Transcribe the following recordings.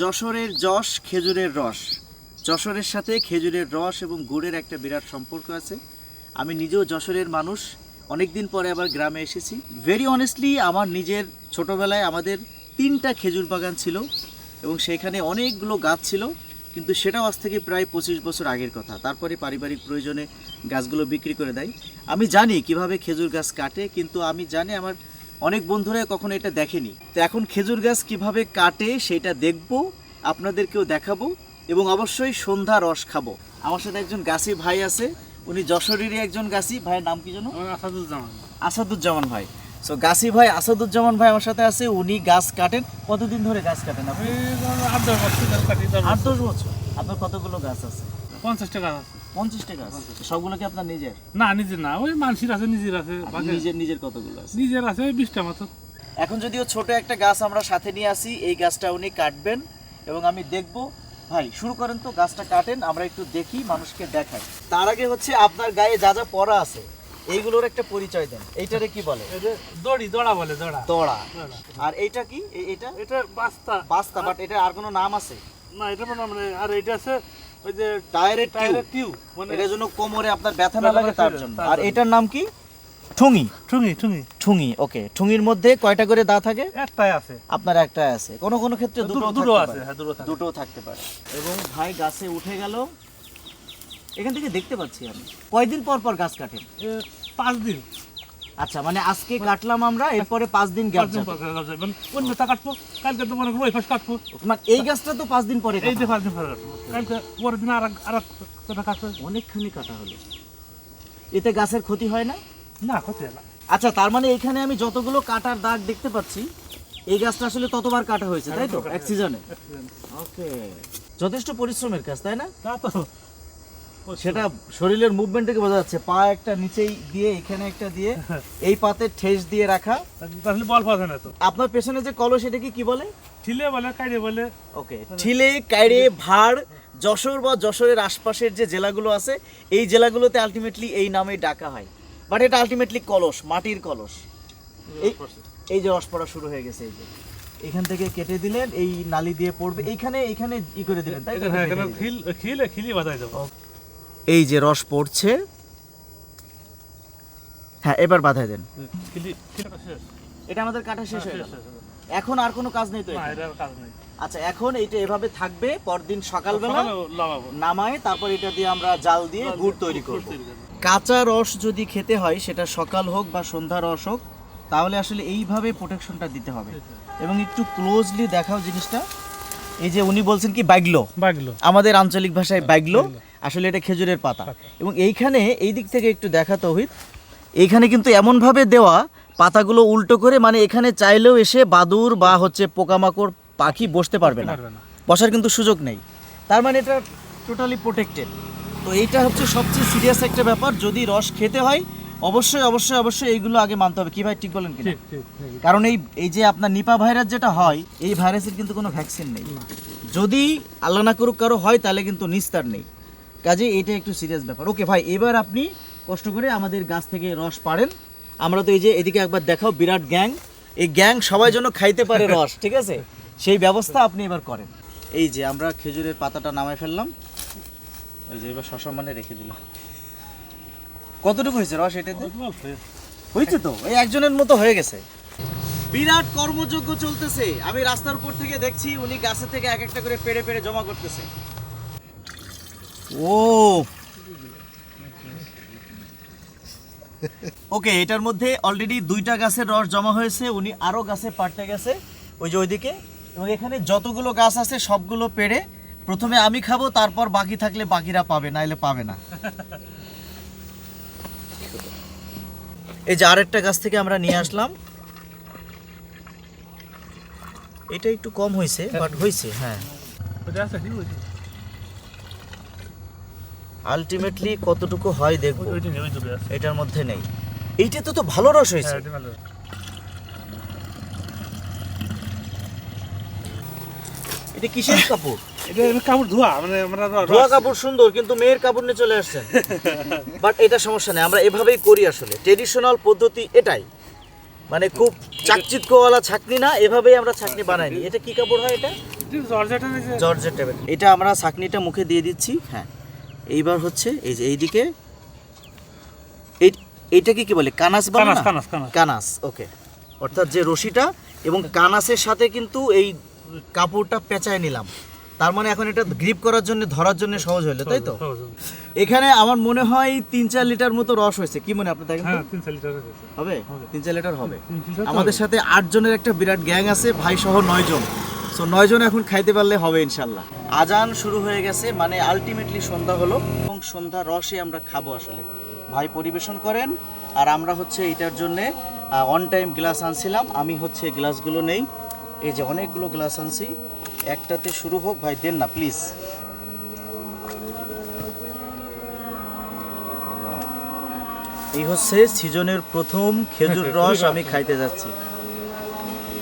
যশোরের যশ, খেজুরের রস। যশোরের সাথে খেজুরের রস এবং গুড়ের একটা বিরাট সম্পর্ক আছে। আমি নিজেও যশোরের মানুষ। অনেক দিন পরে আবার গ্রামে এসেছি। ভেরি অনেস্টলি আমার নিজের ছোটোবেলায় আমাদের তিনটা খেজুর বাগান ছিল এবং সেখানে অনেকগুলো গাছ ছিল। কিন্তু সেটাও আজ থেকে প্রায় পঁচিশ বছর আগের কথা। তারপরে পারিবারিক প্রয়োজনে গাছগুলো বিক্রি করে দেয়। আমি জানি কীভাবে খেজুর গাছ কাটে, কিন্তু আমি জানি আমার অনেক বন্ধুরা কখনো এটা দেখেনি। তো এখন খেজুর গাছ কীভাবে কাটে সেটা দেখব আপনাদেরকেও দেখাবো এবং অবশ্যই সন্ধ্যা রস খাব। আমার সাথে একজন গাছি ভাই আছে উনি যশোরেরই একজন গাছি। ভাইয়ের নাম কি জানো আসাদুজ্জামান। আসাদুজ্জামান ভাই। সো গাছি ভাই আসাদুজ্জামান ভাই আমার সাথে আছে উনি গাছ কাটেন। কতদিন ধরে গাছ কাটেন আপনি? আট দশ বছর। আট দশ বছর। আপনার কতগুলো গাছ আছে? পঞ্চাশটা গাছ আছে। পঞ্চাশটা গাছ সবগুলো কি আপনার নিজের? না নিজের না ওই মানুষের আছে নিজের আছে নিজের নিজের কতগুলো আছে? নিজের আছে ওই বিশটা মতো। এখন যদিও ছোট একটা গাছ আমরা সাথে নিয়ে আসি এই গাছটা উনি কাটবেন এবং আমি দেখব। ভাই শুরু করেন তো গাছটা কাটেন আমরা একটু দেখি মানুষকে দেখাই। তার আগে হচ্ছে আপনার গায়ে যা যা পরা আছে এইগুলোর একটা পরিচয় দেন। এইটারে কি বলে? দড়ি দড়া বলে দড়া। দড়া। আর এইটা কি? এটা এটা বাস্তা। বাস্তা বাট এটা আর কোনো নাম আছে? না এটা মানে আর এটা আছে ওই যে টায়ারের টিউব। মানে এটার জন্য কোমরে আপনার ব্যথা না লাগে তার জন্য। আর এটার নাম কি? ঠুঙি। ঠুঙি ঠুঙি। ঠুঙি ওকে। ঠুঙির মধ্যে কয়টা করে দা থাকে? একটাই আছে। আপনার একটা আছে। কোনো কোনো ক্ষেত্রে দুটো দুটো আছে হ্যাঁ দুটো থাকে। দুটো থাকতে পারে। এবং ভাই গাছে উঠে গেল। এখান থেকে দেখতে পাচ্ছি আমি। কয়দিন পর পর গাছ কাটেন পাঁচ দিন। আচ্ছা মানে আজকে কাটলাম আমরা এরপরে পাঁচ দিন। মানে অন্যটা কাটবো কালকে তো মনে করব পাশ কাটবো। মানে এই গাছটা তো পাঁচ দিন পরে এই যে কাটা। পাঁচ দিন পরে কাটবো। কালকে পরের দিন আর আর কাটবো। অনেকখানি কাটা হলো। এতে গাছের ক্ষতি হয় না? না ক্ষতি হয় না। আচ্ছা তার মানে এখানে আমি যতগুলো কাটার দাগ দেখতে পাচ্ছি এই গাছটা আসলে ততবার কাটা হয়েছে তাই তো? এক সিজনে ওকে যথেষ্ট পরিশ্রমের কাজ তাই না? তা তো। সেটা শরীরের মুভমেন্ট থেকে বোঝা যাচ্ছে। পা একটা নিচেই দিয়ে এখানে একটা দিয়ে এই পাতে ঠেস দিয়ে রাখা। তাহলে বল যায় না তো। আপনার পেছনে যে কলস এটা কি কি বলে? ঠিলে বলে কাইরে বলে। ওকে ঠিলে কাইরে ভাড় যশোর বা যশোরের আশপাশের যে জেলাগুলো আছে এই জেলাগুলোতে আলটিমেটলি এই নামে ডাকা হয়। বাট এটা আলটিমেটলি কলস মাটির কলস। এই যে রস পড়া শুরু হয়ে গেছে এই যে। এখান থেকে কেটে দিলেন এই নালি দিয়ে পড়বে। এইখানে এইখানে ই করে দিলেন তাই খিল খিলে খিলি বাজাই দেবো। এই যে রস পড়ছে। হ্যাঁ এবার বাধায় দেন। এটা আমাদের কাটা শেষ হয়ে গেল। এখন আর কোনো কাজ নেই তো আচ্ছা এখন এইটা এভাবে থাকবে পরদিন সকালবেলা সকালে নামায় তারপর এটা দিয়ে আমরা জাল দিয়ে গুড় তৈরি করব। কাঁচা রস যদি খেতে হয় সেটা সকাল হোক বা সন্ধ্যা রস হোক তাহলে আসলে এইভাবে প্রোটেকশনটা দিতে হবে। এবং একটু ক্লোজলি দেখাও জিনিসটা। এই যে উনি বলছেন কি বাইগলো বাগলো। আমাদের আঞ্চলিক ভাষায় বাইগলো আসলে এটা খেজুরের পাতা। এবং এইখানে এই দিক থেকে একটু দেখা তৌহিদ এইখানে কিন্তু এমনভাবে দেওয়া পাতাগুলো উল্টো করে মানে এখানে চাইলেও এসে বাদুর বা হচ্ছে পোকামাকড় পাখি বসতে পারবে না। বসার কিন্তু সুযোগ নেই। তার মানে এটা টোটালি প্রোটেক্টেড তো এইটা হচ্ছে সবচেয়ে সিরিয়াস একটা ব্যাপার। যদি রস খেতে হয় অবশ্যই অবশ্যই অবশ্যই এইগুলো আগে মানতে হবে। কি ভাই ঠিক বলেন কিনা। কারণ এই এই যে আপনার নিপা ভাইরাস যেটা হয় এই ভাইরাসের কিন্তু কোনো ভ্যাকসিন নেই। যদি আল্লাহ না করুক কারও হয় তাহলে কিন্তু নিস্তার নেই। কাজে এটা একটু সিরিয়াস ব্যাপার। ওকে ভাই, এবার আপনি কষ্ট করে আমাদের গাছ থেকে রস পাড়েন। আমরা তো এই যে এদিকে একবার দেখাও, বিরাট গ্যাং এই গ্যাং সবাই যেন খাইতে পারে রস, ঠিক আছে? সেই ব্যবস্থা আপনি এবার করেন। এই যে আমরা খেজুরের পাতাটা নামায় ফেললাম। ওই যে এবার সসম্মানে রেখে দিলাম। কতটুকু হয়েছে রস এটাতে। হয়েছে তো, এই একজনের মতো হয়ে গেছে। বিরাট কর্মযজ্ঞ চলতেছে। আমি রাস্তার উপর থেকে দেখছি, উনি গাছে থেকে এক একটা করে পেড়ে পেড়ে জমা করতেছে। ওকে এটার মধ্যে অলরেডি দুইটা গাছের রস জমা হয়েছে, উনি আরও গাছে পাড়তে গেছে, ওই যে ওইদিকে। এবং এখানে যতগুলো গাছ আছে, সবগুলো পেড়ে প্রথমে আমি খাব, তারপর বাকি থাকলে বাকিরা পাবে, নাইলে পাবে না। এই যে আরেকটা গাছ থেকে আমরা নিয়ে আসলাম। এটা একটু কম হয়েছে বাট হয়েছে হ্যাঁ? আলটিমেটলি কতটুকু হয় দেখব। এটার মধ্যে নেই। এইটা তো তো ভালো রস হয়েছে। হ্যাঁ। এটা কিসের কাপড়? এটা কাপড় ধোয়া মানে আমরা ধোয়া কাপড় সুন্দর কিন্তু মেয়ের কাপড় নিয়ে চলে আসছেন। বাট এটা সমস্যা নেই আমরা এভাবেই করি আসলে। ট্রেডিশনাল পদ্ধতি এটাই। মানে খুব চাকচিক্যওয়ালা ছাকনি না এভাবেই আমরা ছাকনি বানাইনি এটা কি কাপড় হয় এটা? জর্জেট এটা আমরা ছাকনিটা মুখে দিয়ে দিচ্ছি। হ্যাঁ। এইবার হচ্ছে এই যে এইদিকে এই এইটাকে কি বলে কানাস বলে কানাস? কানাস কানাস। কানাস ওকে। অর্থাৎ যে রশিটা এবং কানাসের সাথে কিন্তু এই কাপড়টা পেঁচায় নিলাম। তার মানে এখন এটা গ্রিপ করার জন্য ধরার জন্য সহজ হলো তাই তো। এখানে আমার মনে হয় তিন চার লিটার মতো রস হয়েছে। কি মনে আপনার হ্যাঁ তিন চার লিটার হবে। তিন চার লিটার হবে। আমাদের সাথে আট জনের একটা বিরাট গ্যাং আছে ভাই সহ নয় জন সো নয় জন এখন খাইতে পারলে হবে ইনশাল্লাহ আজান শুরু হয়ে গেছে মানে আলটিমেটলি সন্ধ্যা হলো এবং সন্ধ্যা রসে আমরা খাব আসলে। ভাই পরিবেশন করেন, আর আমরা হচ্ছে এটার জন্যে অন টাইম গ্লাস আনছিলাম। আমি হচ্ছে গ্লাসগুলো নেই। এই যে অনেকগুলো গ্লাস আনছি। একটাতে শুরু হোক, ভাই দেন না প্লিজ এই হচ্ছে সিজনের প্রথম খেজুর রস আমি খাইতে যাচ্ছি।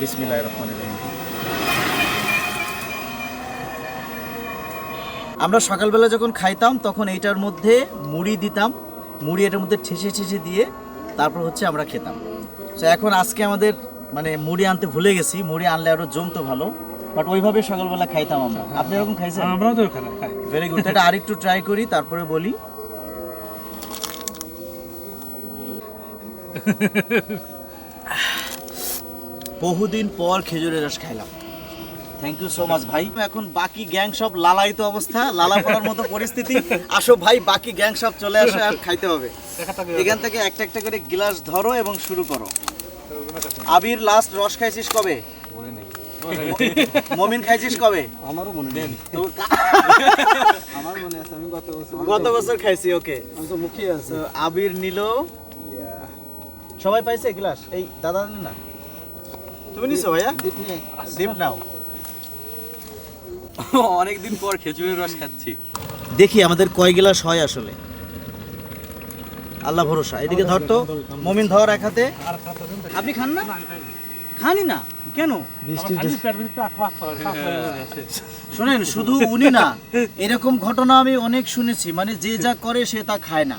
বিসমিল্লাহির রহমানির আমরা সকালবেলা যখন খাইতাম তখন এইটার মধ্যে মুড়ি দিতাম। মুড়ি এটার মধ্যে ঠেসে ঠেসে দিয়ে তারপর হচ্ছে আমরা খেতাম। তো এখন আজকে আমাদের মানে মুড়ি আনতে ভুলে গেছি। মুড়ি আনলে আরও জমতো ভালো। বাট ওইভাবে সকালবেলা খাইতাম আমরা। আপনি এরকম খাইছেন? আমরাও তো ওখানে খাই। ভেরি গুড এটা আরেকটু ট্রাই করি তারপরে বলি। বহুদিন পর খেজুরের রস খাইলাম। থ্যাংক ইউ সো মাচ ভাই। এখন বাকি গ্যাং সব লালায়িত অবস্থা লালা পড়ার মতো পরিস্থিতি। আসো ভাই বাকি গ্যাং সব চলে আসে আর খাইতে হবে। এখান থেকে একটা একটা করে গ্লাস ধরো এবং শুরু করো। আবির লাস্ট রস খাইছিস কবে? মমিন খাইছিস কবে? আমারও মনে নেই। তো আমার মনে আছে আমি গত বছর গত বছর খাইছি ওকে। আমি তো মুখে আছে। আবির নিল। সবাই পাইছে গ্লাস এই দাদা না? তুমি নিছো ভাইয়া? দীপ নাও। অনেকদিন পর খেজুরের রস খাচ্ছি। দেখি আমাদের কয় গ্লাস হয় আসলে। আল্লাহ ভরসা। এদিকে ধর তো মমিন ধর এক হাতে। আপনি খান না। খানি না? কেন। শোনেন শুধু উনি না এরকম ঘটনা আমি অনেক শুনেছি। মানে যে যা করে সে তা খায় না।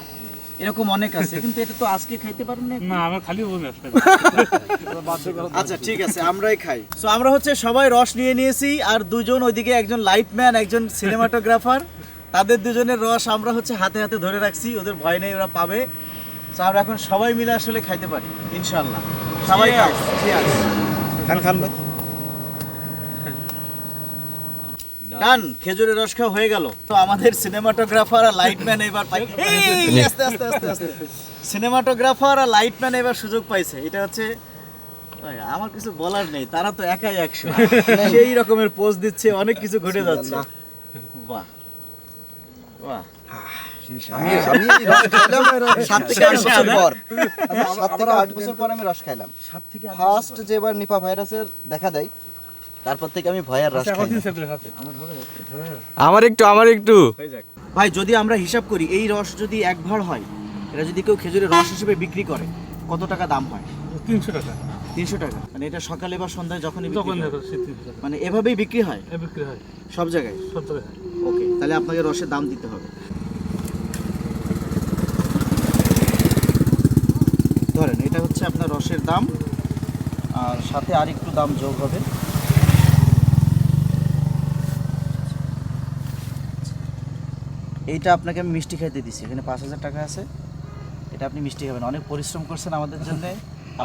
এরকম অনেক আছে কিন্তু এটা তো আজকে খাইতে পারেন না না আমার খালি আচ্ছা ঠিক আছে আমরাই খাই। সো আমরা হচ্ছে সবাই রস নিয়ে নিয়েছি আর দুজন ওইদিকে একজন লাইটম্যান একজন সিনেমাটোগ্রাফার। তাদের দুজনের রস আমরা হচ্ছে হাতে হাতে ধরে রাখছি ওদের ভয় নেই ওরা পাবে। সো আমরা এখন সবাই মিলে আসলে খাইতে পারি ইনশাল্লাহ সবাই খাও খান খান ভাই। ডান খেজুরের রস খাওয়া হয়ে গেল। তো আমাদের সিনেমাটোগ্রাফার আর লাইটম্যান এবার পাই আস্তে আস্তে আস্তে আস্তে। সিনেমাটোগ্রাফার আর লাইটম্যান এবার সুযোগ পাইছে। এটা হচ্ছে আমার কিছু বলার নেই তারা তো একাই একশো। সেই রকমের পোজ দিচ্ছে অনেক কিছু ঘটে যাচ্ছে। বাহ। বাহ। আমি আমি রস খাইলাম সাত থেকে আট বছর পর। সাত আট বছর পর আমি রস খাইলাম। ফার্স্ট যেবার নিপা ভাইরাসের দেখা দেয় তারপর থেকে আমি ভয়ের রস খাই। আমার একটু আমার একটু। ভাই যদি আমরা হিসাব করি এই রস যদি এক ভাড় হয় এটা যদি কেউ খেজুরের রস হিসেবে বিক্রি করে কত টাকা দাম হয়? তিনশো টাকা। তিনশো টাকা। মানে এটা সকালে বা সন্ধ্যায় যখনই মানে এভাবেই বিক্রি হয়? বিক্রি হয়। সব জায়গায়? সব জায়গায় ওকে তাহলে আপনাকে রসের দাম দিতে হবে। ধরেন এটা হচ্ছে আপনার রসের দাম আর সাথে আর একটু দাম যোগ হবে। এইটা আপনাকে আমি মিষ্টি খাইতে দিছি। এখানে পাঁচ হাজার টাকা আছে। এটা আপনি মিষ্টি খাবেন। অনেক পরিশ্রম করছেন আমাদের জন্য।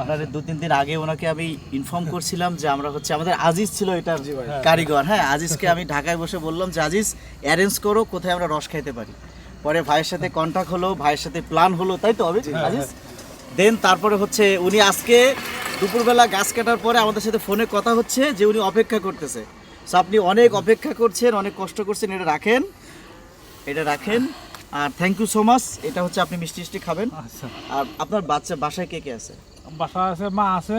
আপনাদের দু তিন দিন আগে ওনাকে আমি ইনফর্ম করছিলাম যে আমরা হচ্ছে আমাদের আজিজ ছিল এটার কারিগর হ্যাঁ? আজিজকে আমি ঢাকায় বসে বললাম যে আজিজ অ্যারেঞ্জ করো কোথায় আমরা রস খাইতে পারি। পরে ভাইয়ের সাথে কন্ট্যাক্ট হলো ভাইয়ের সাথে প্ল্যান হলো তাই তো হবে আজিজ? দেন তারপরে হচ্ছে উনি আজকে দুপুরবেলা গাছ কাটার পরে আমাদের সাথে ফোনে কথা হচ্ছে যে উনি অপেক্ষা করতেছে। সো আপনি অনেক অপেক্ষা করছেন অনেক কষ্ট করছেন এটা রাখেন। এটা রাখেন। আর থ্যাংক ইউ সো মাচ এটা হচ্ছে আপনি মিষ্টি মিষ্টি খাবেন। আচ্ছা। আর আপনার বাচ্চা বাসায় কে কে আছে? বাসা আছে মা আছে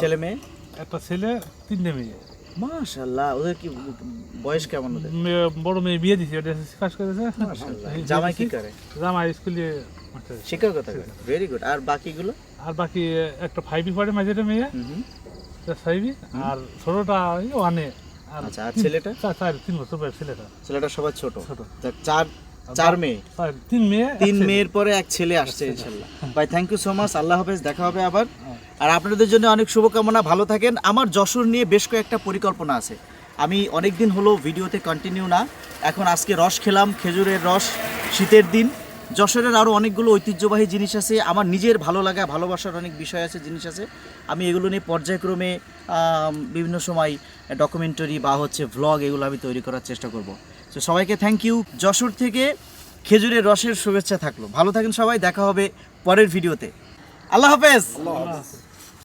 ছেলে মেয়ে? একটা ছেলে তিনটে মেয়ে। মাশাআল্লাহ ওদের কি বয়স কেমন ওদের? বড় মেয়ে বিয়ে দিছে ওটা কাজ করেছে। জামাই কি করে? জামাই স্কুলে। শিক্ষকতা করে ভেরি গুড আর বাকিগুলো? আর বাকি একটা ফাইভি পড়ে মাঝেটা মেয়ে। ফাইভি আর ছোটটা ওয়ানে আচ্ছা, আর ছেলেটা? চার তিন বছর বয়স ছেলেটা। ছেলেটা সবার ছোট। ছোট। চার চার মেয়ে। তিন মেয়ে তিন মেয়ের পরে এক ছেলে আসছে ইনশাল্লাহ। ভাই থ্যাংক ইউ সো মাচ আল্লাহ হাফেজ দেখা হবে আবার। আর আপনাদের জন্য অনেক শুভকামনা ভালো থাকেন। আমার যশোর নিয়ে বেশ কয়েকটা পরিকল্পনা আছে। আমি অনেক দিন হলো ভিডিওতে কন্টিনিউ না। এখন আজকে রস খেলাম খেজুরের রস শীতের দিন। যশোরের আরও অনেকগুলো ঐতিহ্যবাহী জিনিস আছে। আমার নিজের ভালো লাগা, ভালোবাসার অনেক বিষয় আছে, জিনিস আছে। আমি এগুলো নিয়ে পর্যায়ক্রমে বিভিন্ন সময় ডকুমেন্টারি বা হচ্ছে ভ্লগ এগুলো আমি তৈরি করার চেষ্টা করব। তো সবাইকে থ্যাংক ইউ যশোর থেকে খেজুরের রসের শুভেচ্ছা থাকল। ভালো থাকেন সবাই, দেখা হবে পরের ভিডিওতে আল্লাহ হাফেজ।